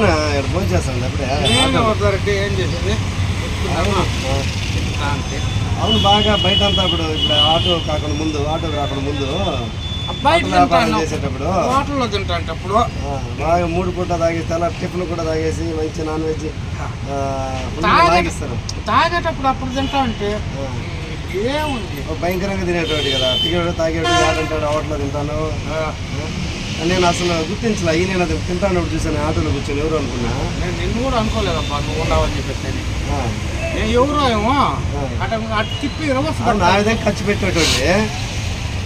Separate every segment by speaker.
Speaker 1: నువ్వేనా ఇక్కడ ఫోన్ చేస్తాను అప్పుడే
Speaker 2: ఏం అవుతారంటే ఏం చేసేది?
Speaker 1: అవును. బాగా బయట అంతా ఇప్పుడు ఇప్పుడు ఆటో కాకుండా ముందు ఆటో రాకుండా ముందు
Speaker 2: బయట
Speaker 1: చేసేటప్పుడు.
Speaker 2: హోటల్లో తింటాంటప్పుడు
Speaker 1: బాగా మూడు పూట తాగేసి తెల్ల టిఫిన్ కూడా తాగేసి మంచి నాన్ వెజ్ తాగిస్తారు
Speaker 2: తాగేటప్పుడు అప్పుడు తింటా అంటే. ఏముంది?
Speaker 1: ఓ భయంకరంగా తినేటువంటి కదా. తిరిగాడు తాగాడు ఆడంటాడు హోటల్లో తింటాను. నేను అసలు గుర్తించలే ఈ నేను అది తింటానప్పుడు చూసాను ఆటోలో కూర్చొని ఎవరు అనుకున్నా?
Speaker 2: నేను నిన్ను కూడా అనుకోలేదప్పా నువ్వు ఉండవని చెప్పేసి అని.
Speaker 1: ఆ.
Speaker 2: నేను ఎవరో ఏమో? అటు అటు తిప్పి రివర్స్
Speaker 1: నా విధంగా ఖర్చు పెట్టేటువంటి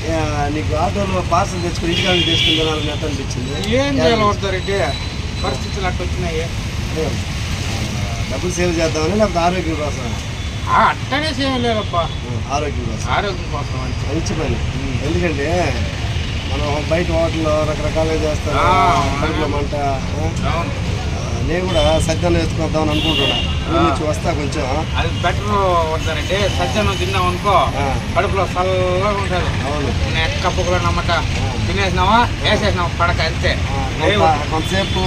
Speaker 1: ఆ, నీకు ఆటోలో పార్సల్ తెచ్చుకుని ఇంటికాడికి తెచ్చుకుని తినాలని నెట్ అనిపించింది?
Speaker 2: ఏం చేయాలి అవుతారంటే పరిస్థితులు అట్లా వచ్చినాయి.
Speaker 1: డబ్బులు సేవ్ చేద్దామని లేకపోతే ఆరోగ్యం కోసం
Speaker 2: అట్టనే చేయలేదప్పా
Speaker 1: ఆ, ఆరోగ్యం కోసం.
Speaker 2: ఆరోగ్యం కోసం అని
Speaker 1: మంచి పని. ఎందుకంటే మనం బయట హోటల్లో రకరకాలుగా చేస్తారు. కడుపులో మంట నేను కూడా సజ్జన వేసుకొద్దామని అనుకుంటున్నా. నుంచి వస్తా కొంచెం.
Speaker 2: అది బెటర్ అవుతారంటే సజ్జనం తిన్నాం అనుకో కడుపులో చల్లగా ఉంటుంది.
Speaker 1: అవును.
Speaker 2: నెక్క పొగలు నమ్మట తినేసినావా? వేసేసినావా. పడక అంతే.
Speaker 1: కొంతసేపు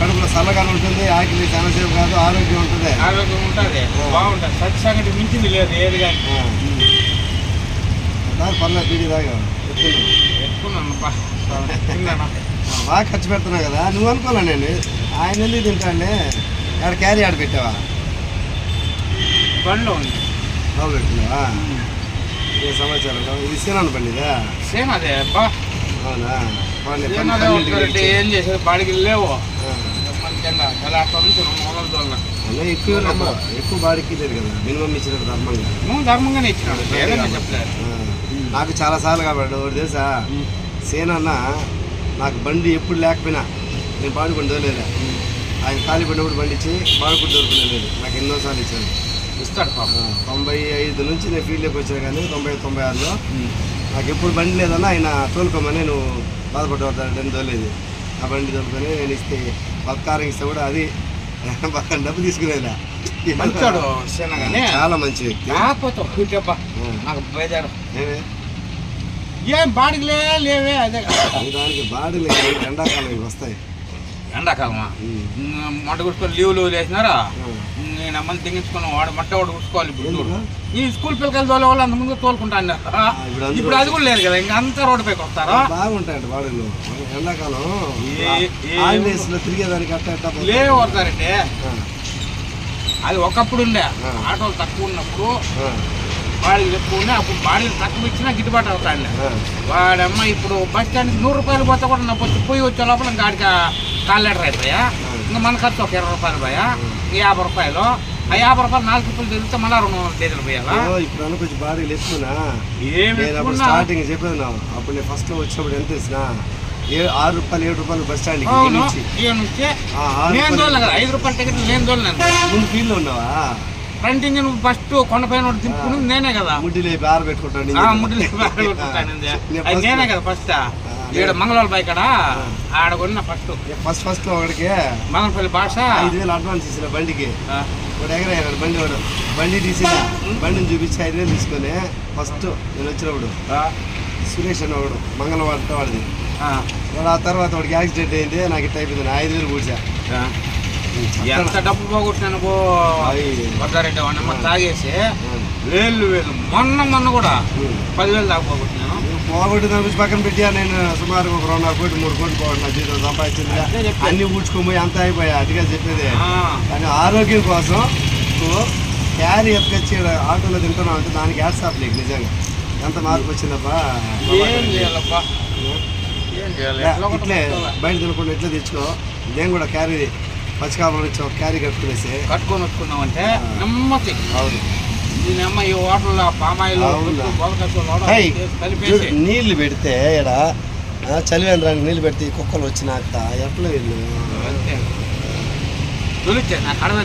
Speaker 1: కడుపులో చల్లగానే ఉంటుంది. ఆకలి చాలాసేపు కాదు ఆరోగ్యం ఉంటుంది.
Speaker 2: ఆరోగ్యం ఉంటుంది. బాగుంటుంది. సత్య సంగతి మించింది లేదు ఏది కానీ.
Speaker 1: పర్లేదు
Speaker 2: ఎక్కున్నాను తిన్నాను
Speaker 1: బాగా ఖర్చు పెడుతున్నావు కదా. నువ్వు అనుకోలే నేను. ఆయన ఎందుకు తింటాండి ఆడ క్యారీ ఆడ పెట్టావా?
Speaker 2: బండ్లో ఉంది.
Speaker 1: బాగు పెట్టుకున్నావా? ఏ సమాచారం ఇది సీనాను పండిదా
Speaker 2: సేమ్ అదే అబ్బా.
Speaker 1: అవునా.
Speaker 2: ఏం చేసేది? బాడికి లేవు.
Speaker 1: ఎక్కువ. ఎక్కువ బాడికి లేదు కదా. మినిమం ఇచ్చినట్టు ధర్మంగా.
Speaker 2: ధర్మంగానే ఇచ్చినాడు చెప్పలేదు.
Speaker 1: నాకు చాలా సార్లు కాబట్టి ఒకటి తెలుసా? సేనన్న నాకు బండి ఎప్పుడు లేకపోయినా నేను బాడుకొని దోలేదా ఆయన ఖాళీ పడినప్పుడు బండి ఇచ్చి బాడుకొని దొరుకునే లేదు. నాకు ఎన్నోసార్లు ఇచ్చాను
Speaker 2: ఇస్తాడు
Speaker 1: తొంభై ఐదు నుంచి నేను ఫీల్డ్లోకి వచ్చాను కానీ తొంభై తొంభై ఆరులో నాకు ఎప్పుడు బండి లేదన్నా ఆయన తోలుకోమని నువ్వు బాధపడ్డాడు దోలేదు ఆ బండి తోలుకొని నేను ఇస్తే పత్కారం ఇస్తే కూడా అది బాగా డబ్బు
Speaker 2: మంచాడు సేనగానే.
Speaker 1: చాలా మంచి వ్యక్తి.
Speaker 2: నాకు
Speaker 1: ఏమే?
Speaker 2: ఏం బాడికి లే లేవే అదే
Speaker 1: దానికి బాడీ లేదు ఎండాకాలం ఇవి వస్తాయి.
Speaker 2: ఎండాకాలమా. మొట్ట కుట్టుకొని లీవ్లు వేసినారా
Speaker 1: ఆ.
Speaker 2: నేను అమ్మని తెగించుకున్నాను వాడు మట్ట వాడు కుట్టుకోవాలి ఇప్పుడు? ఈ స్కూల్ పిల్లకాయలు తోలే వాళ్ళు అంత ముందు తోలుకుంటాను
Speaker 1: ఇప్పుడు
Speaker 2: అది కూడా లేదు కదా ఇంకా అంతా రోడ్డు పైకి వస్తారా?
Speaker 1: బాగుంటాయండి బాడీలు. ఎండాకాలం తిరిగేదానికి అట్ట.
Speaker 2: లేవు అది ఒకప్పుడు ఉండే. ఆటోలు తక్కువ ఉన్నప్పుడు ఎక్కువ ఉండే అప్పుడు బాడీలు తక్కువ ఇచ్చినా గిట్టుబాటు అవుతాండి. వాడమ్మ ఇప్పుడు బస్ స్టాండ్కి నూరు రూపాయలు పోతే కూడా నా పొద్దు పోయి వచ్చే లోపల కాల్ లీటర్ అయిపోయా? ఇంకా మన ఖర్చు ఒక ఇరవై రూపాయలు పోయా? యాభై రూపాయలు. ఆ యాభై రూపాయలు నాలుగు రూపాయలు తిరిగితే మళ్ళీ రెండు వందల డీజిల్ పోయాలా?
Speaker 1: ఇప్పుడు అన్న కొంచెం బాడీలు ఎక్కువనా
Speaker 2: ఏమి?
Speaker 1: స్టార్టింగ్ చెప్పేది నా అప్పుడు నేను ఫస్ట్లో వచ్చినప్పుడు ఎంత తెలిసిన ఏ ఆరు రూపాయలు ఏడు రూపాయలు బస్ స్టాండ్
Speaker 2: నేను ఐదు రూపాయల టికెట్ నేను దోలేను
Speaker 1: ముందు ఫీల్డ్లో ఉన్నావా?
Speaker 2: ఫ్రంట్ ఇంజిన్ ఫస్ట్ కొండపైన ఒకటి దింపుకుని నేనే కదా.
Speaker 1: ముడ్డి లేపి ఆరబెట్టుకుంటాను
Speaker 2: ఆ ముడ్డు అది నేనే కదా ఫస్ట్ ఈడ మంగళవారం బైక్ ఆడ ఆడ కొన్న ఫస్ట్
Speaker 1: ఫస్ట్ ఫస్ట్ ఒకడికి
Speaker 2: మంగళపల్లి భాష.
Speaker 1: ఐదు వేలు అడ్వాన్స్ ఇచ్చిన బండికి. వాడు బండి వాడు. బండి తీసిన. బండిని చూపించి ఐదు వేలు తీసుకొని ఫస్ట్ నేను వచ్చినప్పుడు సురేష్ అని ఒకడు మంగళవారం వాడిది.
Speaker 2: ఆ,
Speaker 1: తర్వాత వాడికి యాక్సిడెంట్ అయింది నాకు ఇట్ట అయిపోయింది ఐదు వేలు కూర్చా
Speaker 2: ఆ. ఎంత డబ్బు పోగొట్టినాను
Speaker 1: అయ్యి.
Speaker 2: వద్దారెడ్డి వాడినమ్మ తాగేసి వేలు వేలు. మొన్న మొన్న కూడా పదివేలు దాకా పోగొట్టినాను.
Speaker 1: పోగొట్టు గురించి పక్కన పెట్టా నేను సుమారు ఒక రెండున్నర కోటి మూడు కోట్లు పోగొట్టిన జీతం సంపాదించింది. అన్ని ఊడ్చుకోపోయి అంత అయిపోయా అదిగా చెప్పేది. కానీ ఆరోగ్యం కోసం నువ్వు క్యారీ ఎత్తుకొచ్చి ఆటోలో తింటున్నావు అంటే దానికి యాడ్సాప్ నీకు నిజంగా. ఎంత మార్పు వచ్చిందప్పా
Speaker 2: ఏం చేయాలబ్బా?
Speaker 1: ఇట్లే? బయట తినకుండా ఇట్లా తెచ్చుకో? నేను కూడా క్యారీ పచ్చికాపురం నుంచి ఒక క్యారీ కట్టుకునేసి.
Speaker 2: కట్టుకొని వచ్చుకున్నామంటే
Speaker 1: ఆ.
Speaker 2: నెమ్మది.
Speaker 1: అవును.
Speaker 2: ఈ పామాయిల్ కలిపేసి.
Speaker 1: నీళ్ళు పెడితే ఇక్కడ చలివేంద్రానికి నీళ్ళు పెడితే ఈ కుక్కలు వచ్చినాక ఎట్లా వీళ్ళు?
Speaker 2: అంతే. తొలిచ్చే నా కడమే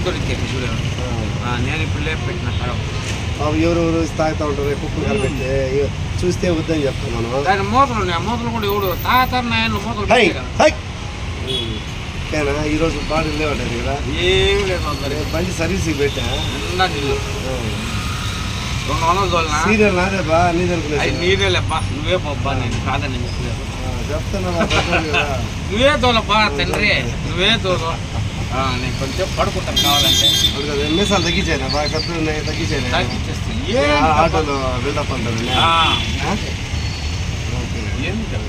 Speaker 2: ఆ, నేను ఇప్పుడు లేపు పెట్టిన కడవ.
Speaker 1: పాపం ఎవరెవరు తాగుతూ ఉంటారు కుక్కలు కలిపెడితే ఇగ చూస్తే వద్దని చెప్తున్నాను.
Speaker 2: దాని మూతలు ఉన్నాయి ఆ మూతలు కూడా ఎవడు తాతారు నాయన మూతలు
Speaker 1: ఓకేనా ఈరోజు బాడీ లేవంటారు కదా?
Speaker 2: ఏం లేదు
Speaker 1: బండి సర్వీస్కి పెట్టా
Speaker 2: నీళ్ళు రెండు వందలు తోలినా?
Speaker 1: సీరియల్ నాదే బా నీది
Speaker 2: లేప్పా నువ్వే పోబ్బా నేను కాదని చెప్పలేదు. నువ్వే దోలబ్బా తండ్రి. నువ్వే ఆ, నేను కొంచెం పడుకుంటాను కావాలంటే.
Speaker 1: ఎన్నిసార్లు తగ్గించాను? బాగా పెద్ద ఉన్నాయి తగ్గించాను?
Speaker 2: తగ్గించేస్తే.
Speaker 1: ఆ,
Speaker 2: ఏం
Speaker 1: ఆటోలో బిల్డప్ అంటారు
Speaker 2: ఆ,
Speaker 1: ఓకే.
Speaker 2: ఏం కదా